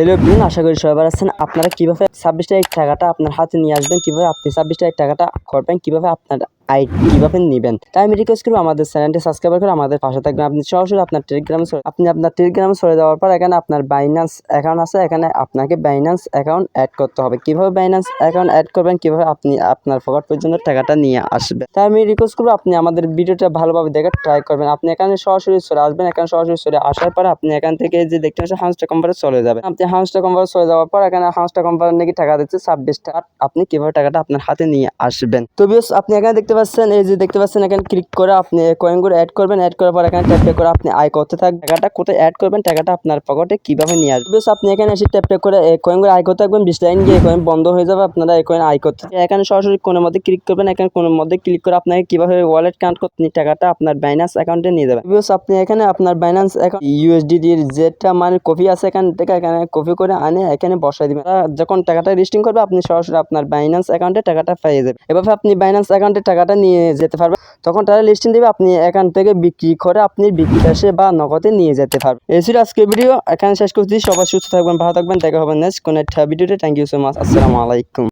Hello বিন আশা করি সবাই আছেন। আপনারা কীভাবে ছাব্বিশ তারিখ টাকাটা আপনার হাতে নিয়ে আসবেন, কীভাবে আপনি ছাব্বিশ তারিখ টাকাটা করবেন, কীভাবে আপনার আই কীভাবে নেবেন? তাই আমি রিকোয়েস্ট করব আমাদের চ্যানেলটি সাবস্ক্রাইব করে আমাদের পাশে থাকবেন। আপনি সরাসরি আপনার টেলিগ্রামে আপনি আপনার টেলিগ্রামে সরে যাওয়ার পর এখানে আপনার বাইন্যান্স অ্যাকাউন্ট আছে। এখানে আপনাকে বাইন্যান্স অ্যাকাউন্ট অ্যাড করতে হবে। কীভাবে বাইন্যান্স অ্যাকাউন্ট অ্যাড করবেন? কীভাবে আপনি আপনার পকেট পর্যন্ত টাকাটা নিয়ে আসবেন? তাই আমি রিকোয়েস্ট করব আপনি আমাদের ভিডিওটা ভালোভাবে দেখে ট্রাই করবেন। আপনি এখানে সরাসরি সরে আসবেন। এখানে সরাসরি সরে আসার পর আপনি এখান থেকে যে দেখতে পাচ্ছেন হাউসটা কম্পারে চলে যাবেন। আপনি হাউসটা কম্পারে চলে যাওয়ার পর এখানে হাউসটা কোম্পানি নাকি টাকা দিচ্ছে ছাব্বিশ টাকা আপনি কীভাবে টাকাটা আপনার হাতে নিয়ে আসবেন? তো বিয়স আপনি এখানে দেখতে পাচ্ছেন, এই যে দেখতে পাচ্ছেন, এখানে ক্লিক করে আপনি কয়েনগুলো অ্যাড করবেন। অ্যাড করার পর এখানে ট্যাপ ট্যাপ করে আপনি আয় করতে থাকবেন। টাকাটা কোথায় অ্যাড করবেন, টাকাটা আপনার পকেটে কীভাবে নিয়ে আসবে আপনি এখানে এসে ট্যাপ ট্যাপ করে কয়েনগুলো আয় করতে থাকবেন। বিশ লাইন গিয়ে কয়েন বন্ধ হয়ে যাবে, আপনারা এই কয়েন আয় করতে। এখানে সরাসরি কোনের মধ্যে ক্লিক করবেন। এখানে কোনের মধ্যে ক্লিক করে আপনাকে কীভাবে ওয়ালেট কানেক্ট করতে টাকাটা আপনার বাইন্যান্স অ্যাকাউন্টে নিয়ে যাবেন বিকজ আপনি এখানে আপনার বাইন্যান্স অ্যাকাউন্ট ইউএসডিটির যেটা মানে কপি আছে এখান থেকে, এখানে কপি করে আনে, এখানে বসাই দিবেন। যখন টাকাটা রেজিস্টিং করবে, আপনি সরাসরি আপনার বাইন্যান্স অ্যাকাউন্টে টাকাটা পেয়ে যাবেন। এভাবে আপনি বাইন্যান্স অ্যাকাউন্টে টাকাটা নিয়ে যেতে পারবে। তখন তারা লিস্টিং দেবে, আপনি এখান থেকে বিক্রি করে আপনি বিক্রি বিকাশে বা নগদে নিয়ে যেতে পারবেন এই ছিল আজকে ভিডিও এখানে শেষ করছি। সবাই সুস্থ থাকবেন, ভালো থাকবেন। দেখা হবে নেক্সট কোনো একটা ভিডিওতে থ্যাংক ইউ সো মাচ আসসালামু আলাইকুম।